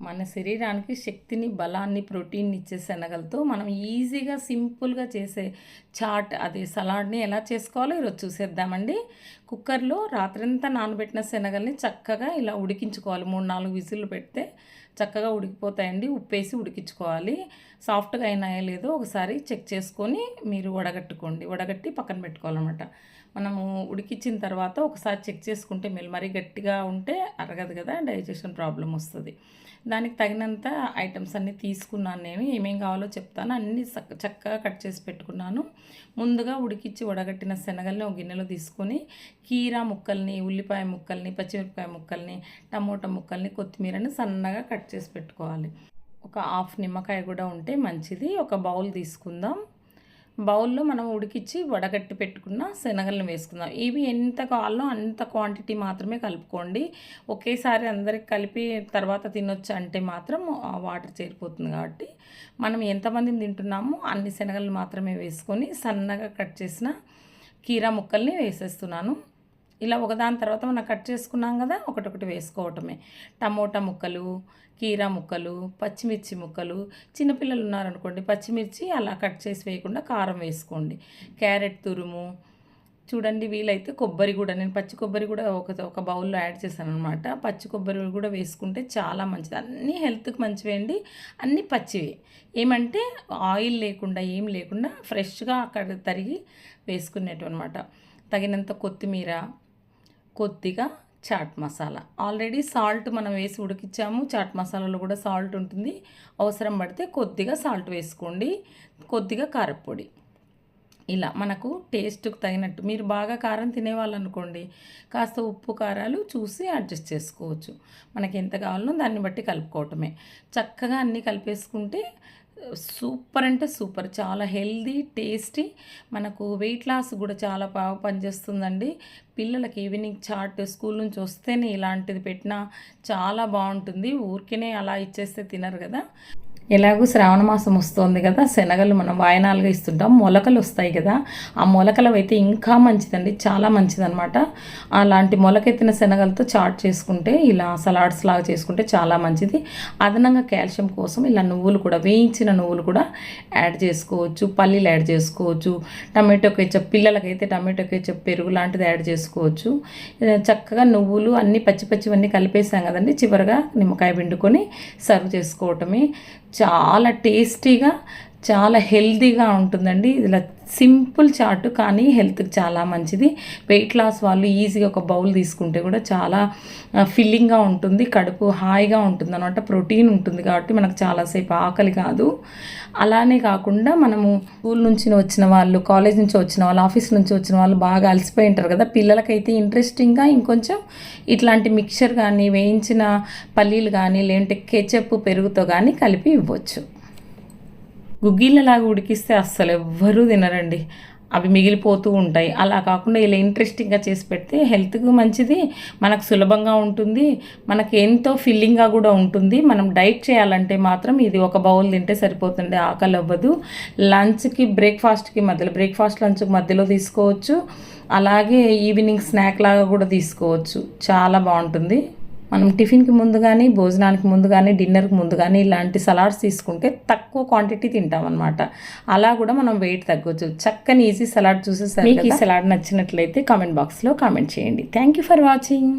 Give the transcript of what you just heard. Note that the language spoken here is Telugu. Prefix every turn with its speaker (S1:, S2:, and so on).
S1: మన శరీరానికి శక్తిని బలాన్ని ప్రోటీన్ ఇచ్చే శనగలతో మనం ఈజీగా సింపుల్గా చేసే చాట్ అదే సలాడ్ని ఎలా చేసుకోవాలో ఈరోజు చూసేద్దామండి. కుక్కర్లో రాత్రంతా నానబెట్టిన శనగల్ని చక్కగా ఇలా ఉడికించుకోవాలి. మూడు నాలుగు విజిల్లు పెడితే చక్కగా ఉడికిపోతాయండి. ఉప్పేసి ఉడికించుకోవాలి. సాఫ్ట్గా అయినాయో లేదో ఒకసారి చెక్ చేసుకొని మీరు వడగట్టుకోండి. వడగట్టి పక్కన పెట్టుకోవాలన్నమాట. మనము ఉడికించిన తర్వాత ఒకసారి చెక్ చేసుకుంటే మీరు మరీ గట్టిగా ఉంటే అరగదు కదా డైజెషన్ ప్రాబ్లం వస్తుంది. దానికి తగినంత ఐటమ్స్ అన్నీ తీసుకున్నాను నేను. ఏమేం కావాలో చెప్తాను. అన్నీ చక్కగా కట్ చేసి పెట్టుకున్నాను. ముందుగా ఉడికిచ్చి వడగట్టిన శనగల్ని ఒక గిన్నెలో తీసుకొని కీరా ముక్కల్ని ఉల్లిపాయ ముక్కల్ని పచ్చిమిరపకాయ ముక్కల్ని టమోటా ముక్కల్ని కొత్తిమీరని సన్నగా కట్ చేసి పెట్టుకోవాలి. ఒక హాఫ్ నిమ్మకాయ కూడా ఉంటే మంచిది. ఒక బౌల్ తీసుకుందాం. బౌల్లో మనం ఉడికిచ్చి వడగట్టి పెట్టుకున్న శనగలను వేసుకుందాం. ఇవి ఎంత కావాలో అంత క్వాంటిటీ మాత్రమే కలుపుకోండి. ఒకేసారి అందరికి కలిపి తర్వాత తినొచ్చు అంటే మాత్రం వాటర్ చేరిపోతుంది కాబట్టి మనం ఎంతమందిని తింటున్నామో అన్ని శనగలు మాత్రమే వేసుకొని సన్నగా కట్ చేసిన కీరా ముక్కల్ని వేసేస్తున్నాను. ఇలా ఒకదాని తర్వాత మనం కట్ చేసుకున్నాం కదా ఒకటొకటి వేసుకోవటమే. టమోటా ముక్కలు కీరా ముక్కలు పచ్చిమిర్చి ముక్కలు. చిన్నపిల్లలు ఉన్నారనుకోండి పచ్చిమిర్చి అలా కట్ చేసి వేయకుండా కారం వేసుకోండి. క్యారెట్ తురుము. చూడండి వీలైతే కొబ్బరి కూడా నేను పచ్చి కొబ్బరి కూడా ఒక ఒక బౌల్లో యాడ్ చేశాను అనమాట పచ్చి కొబ్బరి కూడా వేసుకుంటే చాలా మంచిది. అన్నీ హెల్త్కి మంచివి అండి అన్నీ పచ్చివి. ఏమంటే ఆయిల్ లేకుండా ఏం లేకుండా ఫ్రెష్గా అక్కడ తరిగి వేసుకునేటు అనమాట తగినంత కొత్తిమీర కొద్దిగా చాట్ మసాలా. ఆల్రెడీ సాల్ట్ మనం వేసి ఉడికిచ్చాము. చాట్ మసాలాలో కూడా సాల్ట్ ఉంటుంది. అవసరం పడితే కొద్దిగా సాల్ట్ వేసుకోండి. కొద్దిగా కారపొడి. ఇలా మనకు టేస్ట్కి తగినట్టు. మీరు బాగా కారం తినేవాళ్ళు అనుకోండి కాస్త ఉప్పు కారాలు చూసి అడ్జస్ట్ చేసుకోవచ్చు. మనకి ఎంత కావాలనో దాన్ని బట్టి కలుపుకోవటమే. చక్కగా అన్నీ కలిపేసుకుంటే సూపర్ అంటే సూపర్. చాలా హెల్దీ టేస్టీ. మనకు వెయిట్ లాస్ కూడా చాలా బాగా పనిచేస్తుందండి. పిల్లలకి ఈవినింగ్ చాట్ స్కూల్ నుంచి వస్తేనే ఇలాంటిది పెట్టినా చాలా బాగుంటుంది. ఊరికేనే అలా ఇచ్చేస్తే తినరు కదా. ఎలాగూ శ్రావణ మాసం వస్తుంది కదా శనగలు మనం వాయనాలుగా ఇస్తుంటాం మొలకలు వస్తాయి కదా ఆ మొలకలు అయితే ఇంకా మంచిదండి చాలా మంచిదనమాట అలాంటి మొలకెత్తిన శనగలతో చాట్ చేసుకుంటే ఇలా సలాడ్స్ లాగా చేసుకుంటే చాలా మంచిది. అదనంగా కాల్షియం కోసం ఇలా నువ్వులు కూడా వేయించిన నువ్వులు కూడా యాడ్ చేసుకోవచ్చు పల్లీలు యాడ్ చేసుకోవచ్చు టమాటో కేచప్ పిల్లలకైతే టమాటో కేచప్ పెరుగు లాంటిది యాడ్ చేసుకోవచ్చు. చక్కగా నువ్వులు అన్నీ పచ్చి పచ్చివన్నీ కలిపేసాం కదండి చివరిగా నిమ్మకాయ పిండుకొని సర్వ్ చేసుకోవటమే. చాలా టేస్టీగా చాలా హెల్తీగా ఉంటుందండి. ఇలా సింపుల్ చాట్ కానీ హెల్త్కి చాలా మంచిది. వెయిట్ లాస్ వాళ్ళు ఈజీగా ఒక బౌల్ తీసుకుంటే కూడా చాలా ఫిల్లింగ్గా ఉంటుంది. కడుపు హాయిగా ఉంటుంది అనమాట ప్రోటీన్ ఉంటుంది కాబట్టి మనకు చాలాసేపు ఆకలి కాదు. అలానే కాకుండా మనము స్కూల్ నుంచి వచ్చిన వాళ్ళు కాలేజ్ నుంచి వచ్చిన వాళ్ళు ఆఫీస్ నుంచి వచ్చిన వాళ్ళు బాగా అలసిపోయి ఉంటారు కదా. పిల్లలకైతే ఇంట్రెస్టింగ్గా ఇంకొంచెం ఇట్లాంటి మిక్చర్ కానీ వేయించిన పల్లీలు కానీ లేదంటే కెచప్ పెరుగుతో కానీ కలిపి ఇవ్వచ్చు. గుగ్గిళ్ళలాగా ఉడికిస్తే అస్సలు ఎవ్వరూ తినరండి. అవి మిగిలిపోతూ ఉంటాయి. అలా కాకుండా ఇలా ఇంట్రెస్టింగ్గా చేసి పెడితే హెల్త్కు మంచిది మనకు సులభంగా ఉంటుంది మనకి ఎంతో ఫిల్లింగ్గా కూడా ఉంటుంది. మనం డైట్ చేయాలంటే మాత్రం ఇది ఒక బౌల్ తింటే సరిపోతుంది ఆకలి అవ్వదు లంచ్కి బ్రేక్ఫాస్ట్కి మధ్యలో బ్రేక్ఫాస్ట్ లంచ్ మధ్యలో తీసుకోవచ్చు. అలాగే ఈవినింగ్ స్నాక్ లాగా కూడా తీసుకోవచ్చు. చాలా బాగుంటుంది. మనం టిఫిన్కి ముందు కానీ భోజనానికి ముందు కానీ డిన్నర్కి ముందు కానీ ఇలాంటి సలాడ్స్ తీసుకుంటే తక్కువ క్వాంటిటీ తింటాం అనమాట అలా కూడా మనం వెయిట్ తగ్గొచ్చు. చక్కని ఈజీ సలాడ్ చూసేసరికి ఈ సలాడ్ నచ్చినట్లయితే కామెంట్ బాక్స్లో కామెంట్ చేయండి. Thank you for watching.